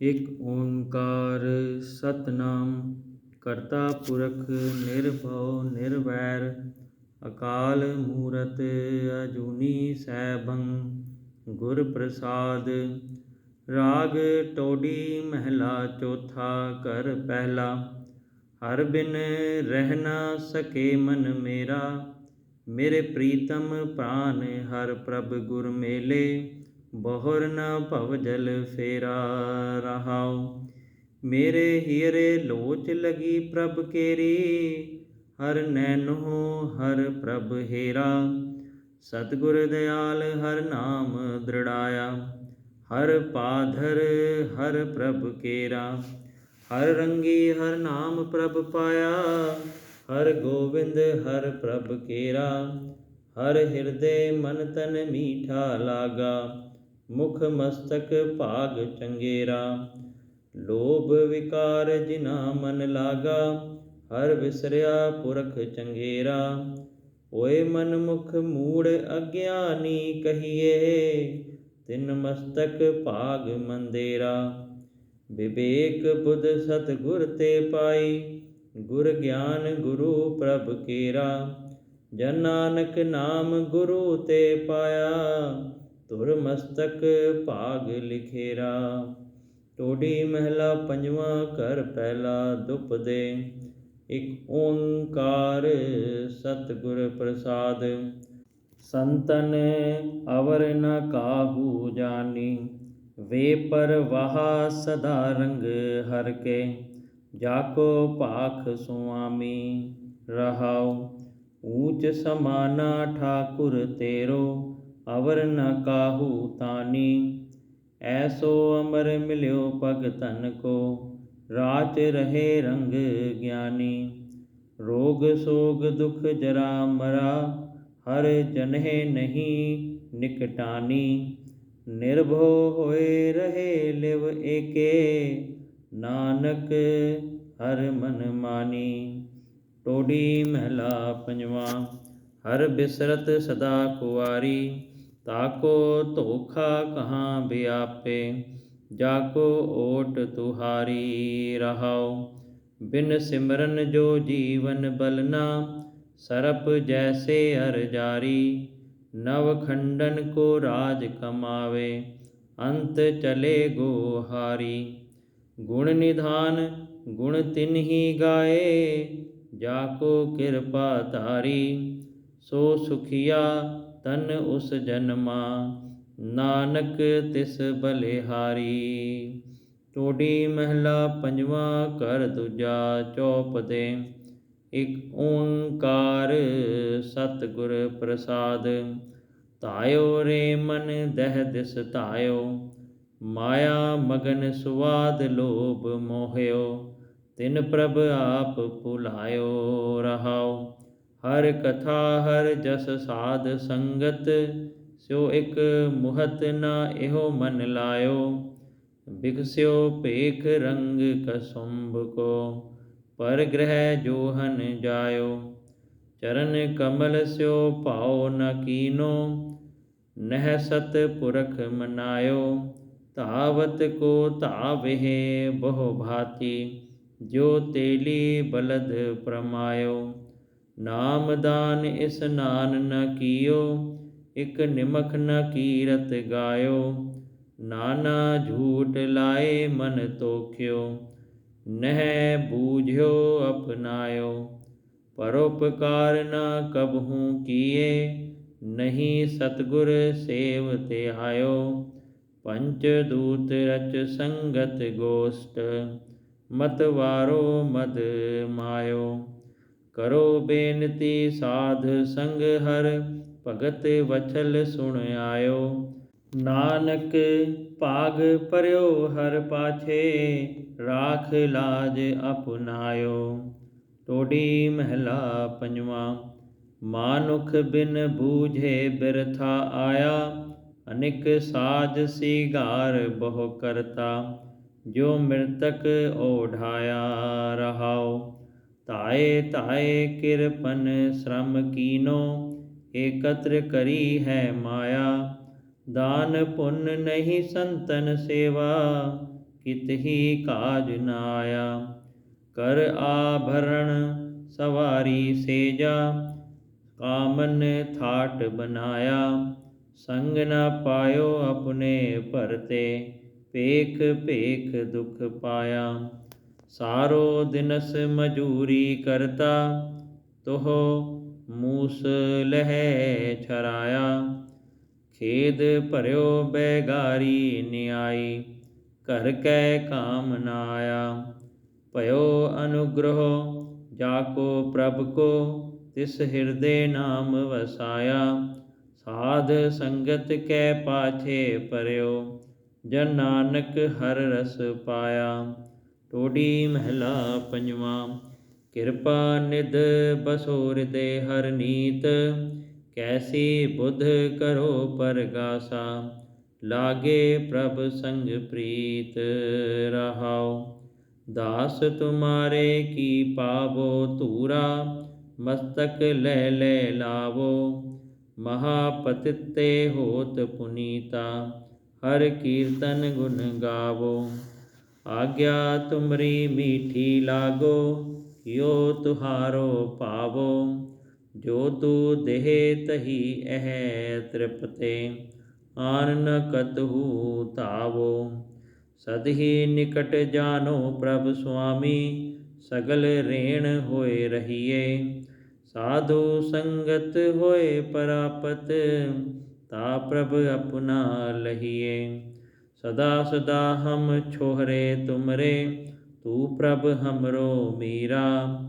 ਇਕ ਓੰਕਾਰ ਸਤਨਾਮ, ਕਰਤਾ ਪੁਰਖ ਨਿਰਭਉ ਨਿਰਵੈਰ, ਅਕਾਲ ਮੂਰਤ ਅਜੂਨੀ ਸੈਭੰ, ਗੁਰ ਪ੍ਰਸਾਦ, ਰਾਗ ਟੋਡੀ ਮਹਿਲਾ ਚੌਥਾ ਕਰ ਪਹਿਲਾ, ਹਰ ਬਿਨ ਰਹਿ ਨਾ ਸਕੇ ਮਨ ਮੇਰਾ, ਮੇਰੇ ਪ੍ਰੀਤਮ ਪ੍ਰਾਨ ਹਰ ਪ੍ਰਭ ਗੁਰ ਮੇਲੇ ਬਹੁਰ ਨ ਭਵ ਜਲ ਫੇਰਾ ਰਹਾਉ। ਮੇਰੇ ਹੀਰੇ ਲੋਚ ਲਗੀ ਪ੍ਰਭ ਕੇਰੀ, ਹਰ ਨੈਨੋ ਹਰ ਪ੍ਰਭ ਹੇਰਾ। ਸਤਿਗੁਰ ਦਿਆਲ ਹਰ ਨਾਮ ਦ੍ਰਿੜਾਇਆ, ਹਰ ਪਾਧਰ ਹਰ ਪ੍ਰਭ ਕੇਰਾ। ਹਰ ਰੰਗੀ ਹਰ ਨਾਮ ਪ੍ਰਭ ਪਾਇਆ, ਹਰ ਗੋਬਿੰਦ ਹਰ ਪ੍ਰਭ ਕੇਰਾ। ਹਰ ਹਿਰਦੇ ਮਨ ਤਨ ਮੀਠਾ ਲਾਗਾ ਮੁਖ ਮਸਤਕ ਭਾਗ ਚੰਗੇਰਾ, ਲੋਭ ਵਿਕਾਰ ਜਿਨਾ ਮਨ ਲਾਗਾ, ਹਰ ਵਿਸਰਿਆ ਪੁਰਖ ਚੰਗੇਰਾ। ਓਏ ਮਨ ਮੁਖ ਮੂੜ ਅਗਿਆਨੀ ਕਹੀਏ, ਤਿਨ ਮਸਤਕ ਭਾਗ ਮੰਦੇਰਾ। ਵਿਵੇਕ ਬੁੱਧ ਸਤ ਗੁਰ ਤੇ ਪਾਈ, ਗੁਰ ਗਿਆਨ ਗੁਰੂ ਪ੍ਰਭ ਕੇਰਾ। ਜਨ ਨਾਨਕ ਨਾਮ ਗੁਰੂ ਤੇ ਪਾਇਆ तुर मस्तक पाग लिखेरा टोडी महला पंजवा कर पहला दुप दे एक ओंकार सतगुर प्रसाद संतन अवर न काहू जानी वे पर वहा सदा रंग हर के जाको पाख सुआमी रहाओ ऊंच समाना ठाकुर तेरो अवर न काहू तानी। ऐसो अमर मिलो पग तन को राच रहे रंग ज्ञानी। रोग सोग दुख जरा मरा, हर जन्हे नहीं निकटानी। निर्भो होए रहे लिव एके, नानक हर मन मानी। टोडी महला पंजवा, हर बिसरत सदा कुआरी ताको धोखा कहाँ ब्यापे जाको ओट तुहारी रहाओ। बिन सिमरन जो जीवन बलना, सरप जैसे हर जारी। नव खंडन को राज कमावे, अंत चले गोहारी। गुण निधान, गुण तिन ही गाए, जाको कृपा तारी सो सुखिया ਤਨ ਉਸ ਜਨਮਾ, ਨਾਨਕ ਤਿਸ ਬਲਿਹਾਰੀ। ਟੋਡੀ ਮਹਿਲਾ ਪੰਜਵਾ ਕਰ ਦੂਜਾ ਚੌਪ ਦੇ। ਇਕ ਓੰਕਾਰ ਸਤਿਗੁਰ ਪ੍ਰਸਾਦ। ਧਾਇਓ ਰੇ ਮਨ ਦਹਿ ਦਿਸ ਧਾਇਓ, ਮਾਇਆ ਮਗਨ ਸੁਆਦ ਲੋਭ ਮੋਹਿਓ। ਤਿਨ ਪ੍ਰਭ ਆਪ ਭੁਲਾਇਓ ਰਹਾਓ। हर कथा हर जस साध संगत सो एक मुहत न एहो मन लायो। बिकस्यो पेख रंग कसुम्ब को, पर ग्रह जोहन जायो। चरण कमल स्यो पाओ न कीनो, नह सत पुरख मनायो। तावत को तावे बहु भाति जो तेली बलद प्रमायो। ਨਾਮਦਾਨ ਇਸਨਾਨ ਨ ਕੀਓ ਇਕ ਨਿਮਖ ਨ ਕੀਰਤ ਗਾਇਓ ਨਾਨਾ ਝੂਠ ਲਾਏ ਮਨ ਤੋਖਿਓ ਨਹਿ ਬੂਝਿਓ ਅਪਨਾਇਓ ਪਰਉਪਕਾਰ ਨ ਕਬਹੂ ਕੀਏ ਨਹੀਂ ਸਤਗੁਰ ਸੇਵ ਤੇ ਆਇਓ ਪੰਚ ਦੂਤ ਰਚ ਸੰਗਤ ਗੋਸ਼ਟ ਮਤ ਵਾਰੋ ਮਦ ਮਾਇਓ ਕਰੋ ਬੇਨਤੀ ਸਾਧ ਸੰਗ ਹਰ, ਭਗਤ ਵਛਲ ਸੁਣ ਆਇਓ। ਨਾਨਕ ਭਾਗ ਪਰਿਓ ਹਰ ਪਾਛੇ, ਰਾਖ ਲਾਜ ਅਪਨਾਇਓ। ਟੋਡੀ ਮਹਿਲਾ ਪੰਜਵਾ, ਮਾਨੁਖ ਬਿਨ ਬੂਝੇ ਬਿਰਥਾ ਆਇਆ, ਅਨਿਕ ਸਾਜ ਸ਼ਿਗਾਰ ਬਹੁ ਕਰਤਾ, ਜੋ ਮ੍ਰਿਤਕ ਓਢਾਇਆ ਰਹਾਉ ताए ताए किरपन श्रम कीनो एकत्र करी है माया दान पुन नहीं संतन सेवा कित ही काज नाया कर आभरण सवारी सेजा कामन थाट बनाया संग न पायो अपने परते पेख पेख दुख पाया ਸਾਰੋ ਦਿਨਸ ਮਜੂਰੀ ਕਰਤਾ, ਤੋਹ ਮੂਸ ਲਹਿ ਛਰਾਇਆ। ਖੇਦ ਭਰਿਓ ਬੈਗਾਰੀ ਨਿਆਈ, ਘਰ ਕੈ ਕਾਮ ਨ ਆਇਆ। ਭਇਓ ਅਨੁਗ੍ਰਹ ਜਾਕੋ ਪ੍ਰਭ ਕੋ, ਤਿਸ ਹਿਰਦੇ ਨਾਮ ਵਸਾਇਆ। ਸਾਧ ਸੰਗਤ ਕੈ ਪਾਛੇ ਪਰਿਓ ਜਨ ਨਾਨਕ ਹਰ ਰਸ ਪਾਇਆ। ਟੋਡੀ ਮਹਿਲਾ ਪੰਜਵਾਂ ਕਿਰਪਾ ਨਿਧ ਬਸੋ ਹਿਰਦੇ ਹਰ ਨੀਤ ਕੈਸੀ ਬੁੱਧ ਕਰੋ ਪਰਗਾਸਾ ਲਾਗੇ ਪ੍ਰਭ ਸੰਗ ਪ੍ਰੀਤ ਰਹਾਉ ਦਾਸ ਤੁਮਾਰੇ ਕੀ ਪਾਵੋ ਧੂਰਾ ਮਸਤਕ ਲੈ ਲੈ ਲਾਵੋ ਮਹਾਪਤਿਤੇ ਹੋਤ ਪੁਨੀਤਾ ਹਰ ਕੀਰਤਨ ਗੁਣ ਗਾਵੋ ਆਗਿਆ ਤੁਮਰੀ ਮੀਠੀ ਲਾਗੋ ਯੋ ਤੁਹਾਰੋ ਭਾਵੋ ਜੋ ਤੂ ਦੇਹ ਤਹੀ ਇਹ ਤ੍ਰਿਪਤੇ, ਆਨ ਨ ਕਤਹੂ ਸਦ ਹੀ ਨਿਕਟ ਜਾਨੋ ਪ੍ਰਭ ਸੁਆਮੀ, ਸਗਲ ਰੇਣ ਹੋਏ ਰਹੀਏ। ਸਾਧੂ ਸੰਗਤ ਹੋਏ ਪਰਾਪਤ, ਤਾ ਪ੍ਰਭ ਆਪਣਾ ਲਹੀਏ। ਸਦਾ ਸਦਾ ਹਮ ਛੋਹਰੇ ਤੁਮਰੇ, ਤੂ ਪ੍ਰਭ ਹਮਰੋ ਮੀਰਾ।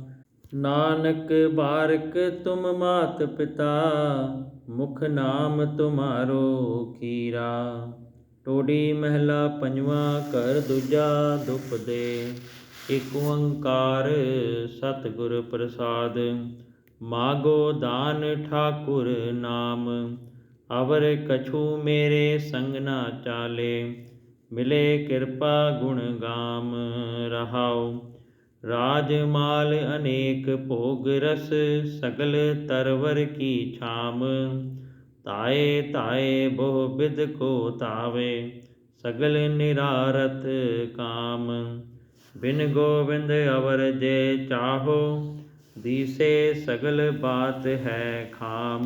ਨਾਨਕ ਬਾਰਕ ਤੁਮ ਮਾਤ ਪਿਤਾ, ਮੁਖ ਨਾਮ ਤੁਮਾਰੋ ਕੀਰਾ ਟੋਡੀ ਮਹਿਲਾ ਪੰਜਵਾਂ, ਘਰ ਦੂਜਾ ਦੁਪ ਦੇ। ਇਕ ਓੰਕਾਰ ਸਤਿਗੁਰ ਪ੍ਰਸਾਦ, ਮਾਗੋ ਦਾਨ ਠਾਕੁਰ ਨਾਮ। अवर कछु मेरे संग ना चाले, मिले कृपा गुण गाम रहाओ। राजमाल अनेक भोग रस सकल तरवर की छाम। ताए ताए बहुविद को तावे, सगल निरारत काम। बिन गोविंद अवर जय चाहो, दिसे सगल बात है खाम।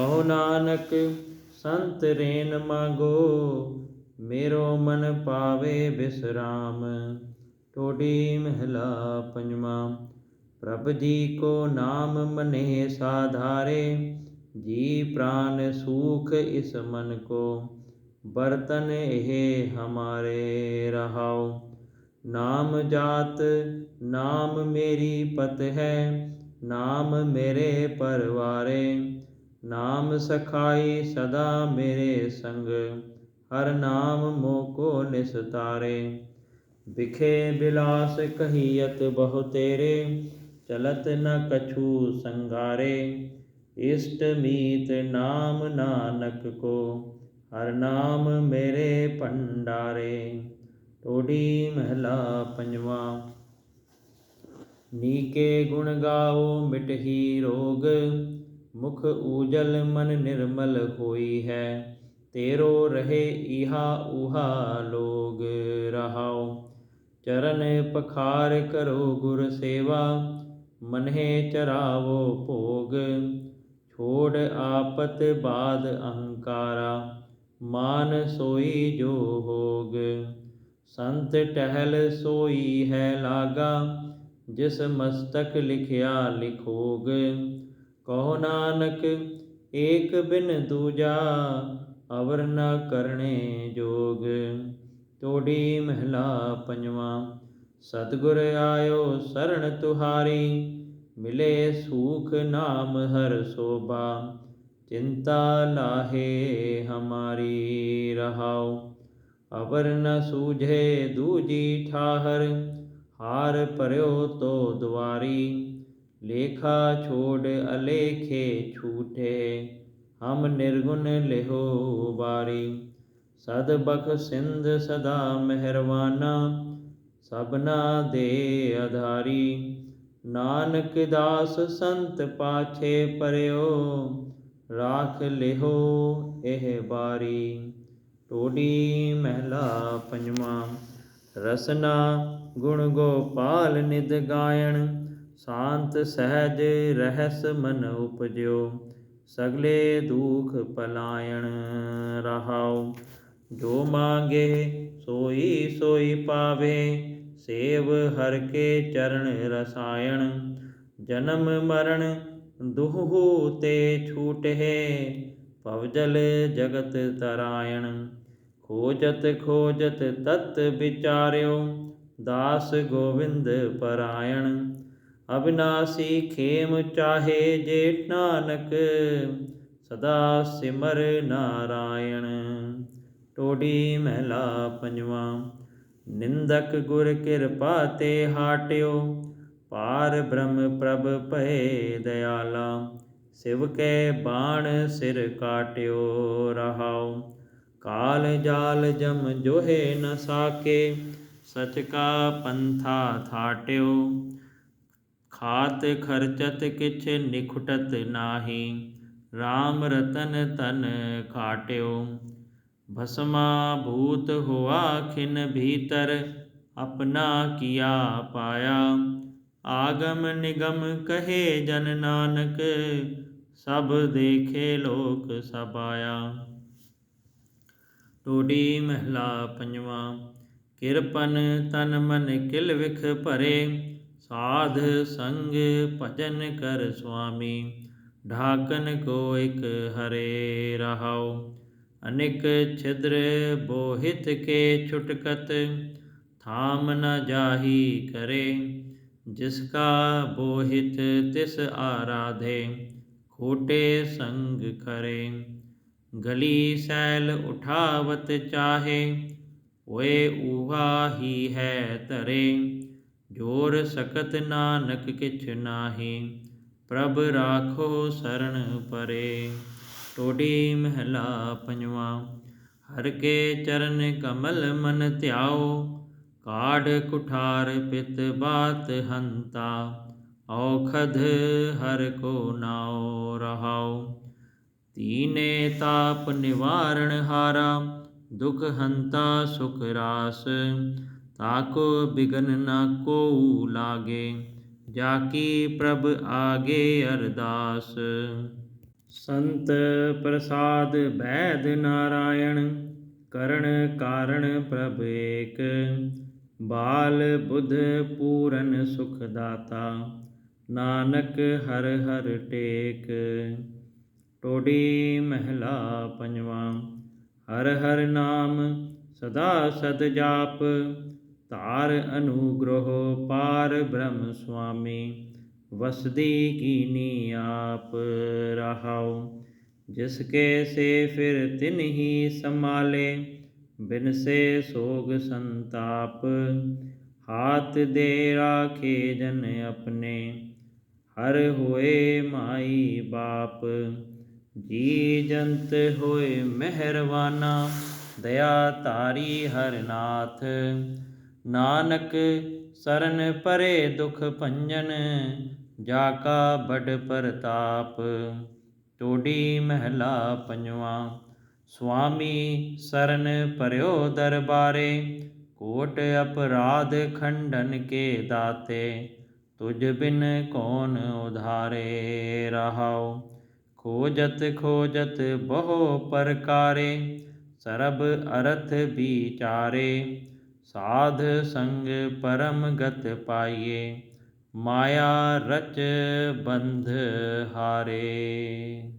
कहो नानक, संत रेन मागो, मेरो मन पावे विश्राम। टोडी महला पंजमा, प्रभ जी को नाम मने साधारे, जी प्राण सुख इस मन को, बर्तन हे हमारे रहाओ। नाम जात, नाम मेरी पत है, नाम मेरे परवारे ਨਾਮ ਸਖਾਈ ਸਦਾ ਮੇਰੇ ਸੰਗ, ਹਰ ਨਾਮ ਮੋਕੋ ਨਿਸਤਾਰੇ ਵਿਖੇ ਬਿਲਾਸ ਕਹੀਅਤ ਬਹੁ ਤੇਰੇ, ਚਲਤ ਨ ਕਛੂ ਸੰਗਾਰੇ। ਇਸ਼ਟ ਮੀਤ ਨਾਮ ਨਾਨਕ ਕੋ, ਹਰ ਨਾਮ ਮੇਰੇ ਭੰਡਾਰੇ। ਟੋਡੀ ਮਹਿਲਾ ਪੰਜਵਾਂ, ਨੀਕੇ ਗੁਣ ਗਾਓ ਮਿਟਹੀ ਰੋਗ मुख उजल मन निर्मल होई है। तेरो रहे इहा उहा लोग रहाओ। चरण पखार करो गुर सेवा, मनहे चरावो भोग। छोड़ आपत बाद अहंकारा, मान सोई जो होग संत टहल सोई है लागा, जिस मस्तक लिखया लिखोग। ਕਹੋ ਨਾਨਕ, ਏਕ ਬਿਨ ਦੂਜਾ ਅਵਰ ਨ ਕਰਨੇ ਜੋਗ। ਤੋੜੀ ਮਹਿਲਾ ਪੰਜਵਾਂ, ਸਤਿਗੁਰ ਆਇਓ ਸਰਣ ਤੁਹਾਰੀ, ਮਿਲੇ ਸੂਖ ਨਾਮ ਹਰ ਸੋਭਾ। ਚਿੰਤਾ ਲਾਹੇ ਹਮਾਰੀ ਰਹਾਉ, ਅਵਰ ਨ ਸੂਝੇ ਦੂਜੀ ਠਾਹਰ, ਹਾਰ ਭਰਿਓ ਤੋ ਦੁਆਰੀ। ਲੇਖਾ ਛੋੜ ਅਲੇਖੇ ਛੂਟੇ, ਹਮ ਨਿਰਗੁਣ ਲਿਹੋ ਬਾਰੀ ਸਦ ਬਖ ਸਦਾ ਮਿਹਰਵਾਨਾ, ਸਭਨਾ ਦੇ ਆਧਾਰੀ। ਨਾਨਕ ਦਾਸ ਸੰਤ ਪਾਛੇ ਪਰਿਓ, ਰਾਖ ਲਿਹੋ ਇਹ ਬਾਰੀ ਟੋਡੀ ਮਹਿਲਾ ਪੰਜਵਾਂ, ਰਸਨਾ ਗੁਣ ਗੋਪਾਲ ਨਿਦ ਗਾਇਣ। ਸ਼ਾਂਤ ਸਹਿਜ ਰਹਿਸ ਮਨ ਉਪਜਿਓ, ਸਗਲੇ ਦੁਖ ਪਲਾਇਣ ਰਹਾਉ ਜੋ ਮਾਂਗੇ, ਸੋਈ ਸੋਈ ਪਾਵੇ, ਸੇਵ ਹਰ ਕੇ ਚਰਨ ਰਸਾਇਣ। ਜਨਮ ਮਰਨ, ਦੁਹੂ ਤੇ ਛੂਟੇ ਭਵਜਲ ਜਗਤ ਤਰਾਇਣ। ਖੋਜਤ ਖੋਜਤ ਤਤ ਵਿਚਾਰਿਓ, ਦਾਸ ਗੋਵਿੰਦ ਪਰਾਇਣ। अविनाशी खेम चाहे जेठ नानक, सदा सिमर नारायण। टोडी महला पंजवा, निंदक गुर कृपा ते हाट्यो। पार ब्रह्म प्रभ पय दयाला, शिव के बाण सिर काट्यो रहाओ। काल जाल जम जोहे न साके, सच का पंथा थाट्यो। खात खर्चत किछ निखुटत नाही, राम रतन तन काट्यो भस्मा भूत हुआ खिन भीतर, अपना किया पाया। आगम निगम कहे जन नानक, सब देखे लोक सबाया। टोडी महला पंजवा, किरपन तन मन किल विख भरे। साध संग भजन कर स्वामी, ढाकन को एक हरे रहाओ। अनेक छिद्र बोहित के छुटकत, थाम न जाही करे। जिसका बोहित तिस आराधे, खोटे संग करे। गली सैल उठावत चाहे वे ऊहा ही है तरे। ਹੈ ਸਕਤ ਨਾਨਕ ਕਿਛ ਨਾਹੀ, ਪ੍ਰਭ ਰਾਖੋ ਸਰਣ ਪਰੇ। ਟੋਡੀ ਮਹਿਲਾ ਪੰਜਵਾ, ਹਰ ਕੇ ਚਰਨ ਕਮਲ ਮਨ ਧਿਆਓ, ਕਾਢ ਕੁਠਾਰ ਪਿਤ ਬਾਤ ਹੰਤਾ, ਔਖਦ ਹਰ ਕੋ ਨਾਉ ਰਹਾਉ। ਤੀਨੇ ਤਾਪ ਨਿਵਾਰਣ ਹਾਰਾ, ਦੁਖ ਹੰਤਾ ਸੁਖ ਰਾਸ ਤਾਕੋ ਬਿਗਨ ਨਾ ਕੋ ਲਾਗੇ ਜਾ ਕੀ ਪ੍ਰਭ ਆਗੇ ਅਰਦਾਸ। ਸੰਤ ਪ੍ਰਸਾਦ ਬੈਦ ਨਾਰਾਇਣ, ਕਰਨ ਕਾਰਣ ਪ੍ਰਭ ਏਕ। ਬਾਲ ਬੁੱਧ ਪੂਰਨ ਸੁਖ ਨਾਨਕ ਹਰ ਹਰ ਟੇਕ। ਟੋਡੀ ਮਹਿਲਾ ਪੰਜਵਾ, ਹਰ ਹਰ ਨਾਮ ਸਦਾ ਸਦ ਜਾਪ तार अनुग्रह पार ब्रह्म स्वामी, वसदी कीनी आप रहाओ। जिसके से फिर तिन ही संभाले, बिन से सोग संताप। हाथ दे राखे जन अपने, हर होए माई बाप। जी जंत होए मेहरवाना दया तारी हरनाथ ਨਾਨਕ ਸਰਨ ਪਰੇ ਦੁਖ ਭੰਜਨ, ਜਾ ਕਾ ਬੜ ਪ੍ਰਤਾਪ। ਟੋਡੀ ਮਹਿਲਾ ਪੰਜਵਾ, ਸੁਆਮੀ ਸਰਨ ਪਰਿਓ ਦਰਬਾਰੇ, ਕੋਟ ਅਪਰਾਧ ਖੰਡਨ ਕੇ ਦਾਤੇ ਤੁਝ ਬਿਨ ਕੌਣ ਉਧਾਰੇ ਰਹਾਉ। ਖੋਜਤ ਖੋਜਤ ਬਹੁ ਪ੍ਰਕਾਰੇ, ਸਰਬ ਅਰਥ ਵਿਚਾਰੇ ਸਾਧ ਸੰਗ ਪਰਮ ਗਤ ਪਾਈਏ ਮਾਇਆ ਰਚ ਬੰਧ ਹਾਰੇ।